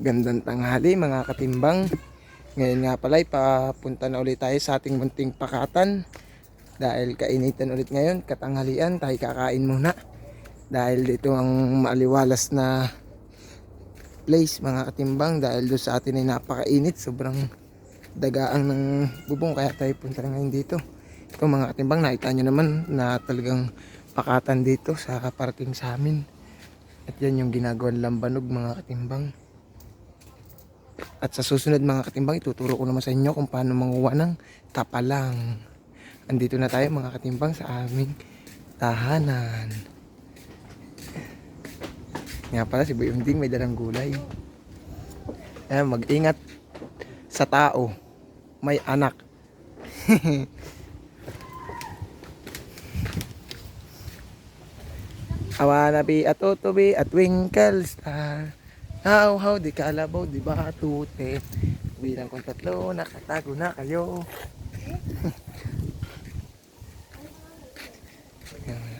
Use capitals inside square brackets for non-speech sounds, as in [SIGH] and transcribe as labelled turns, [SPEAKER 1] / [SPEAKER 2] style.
[SPEAKER 1] Gandang tanghali mga katimbang. Ngayon nga pala papunta na ulit tayo sa ating munting pakatan. Dahil kainitan ulit ngayon, katanghalian, tayo kakain muna. Dahil dito ang maaliwalas na place mga katimbang dahil doon sa atin ay napakainit, sobrang dagaang ng bubong kaya tayo punta na ngayon dito. Ito mga katimbang, nakita nyo naman na talagang pakatan dito sa parating sa amin. At yan yung ginagawang lambanog mga katimbang. At sa susunod mga katimbang, ituturo ko naman sa inyo kung paano manguha ng tapalang. Andito na tayo mga katimbang sa aming tahanan. Nga pala si Boy Unding may dalang gulay. Ayan, mag-ingat sa tao. May anak. [LAUGHS] Awana be at otobe at twinkle star. How, how, di kalabaw, di ba tute? Bilang kong tatlo, nakatago na kayo. Eh? [LAUGHS]